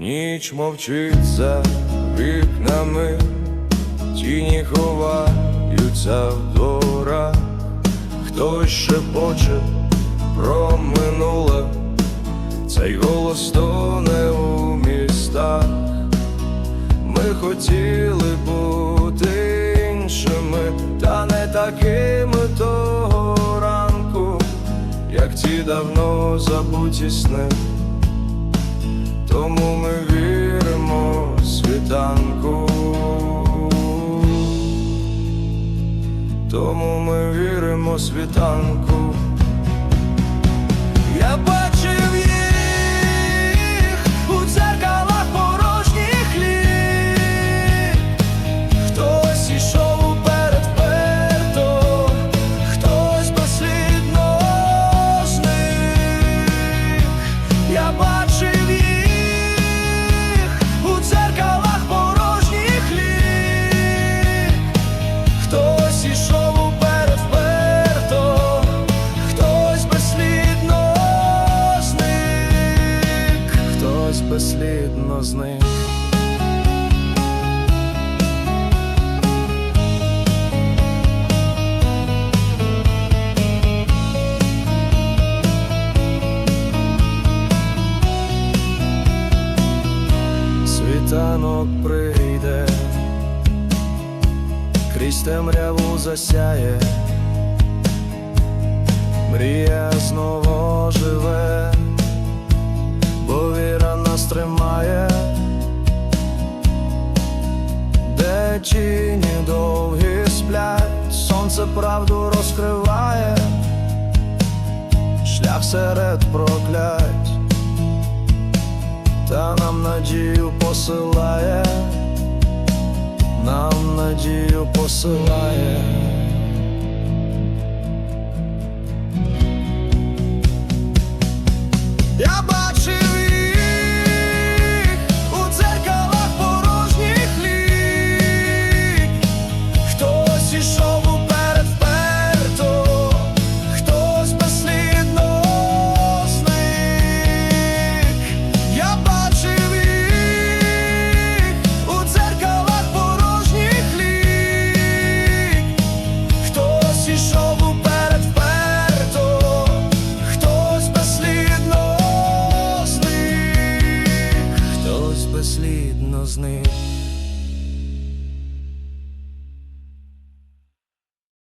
Ніч мовчить за вікнами, тіні ховаються в дворах, хтось шепоче про минуле, цей голос тоне у містах. Ми хотіли бути іншими, та не такими того ранку, як ті давно забуті сни. Тому ми віримо світанку, тому ми віримо світанку. Безслідно зник. Світанок прийде, крізь темряву засяє, мрія знову живе, тіні довгі сплять, сонце правду розкриває, шлях серед проклять та нам надію посилає, нам надію посилає. Безслідно зник.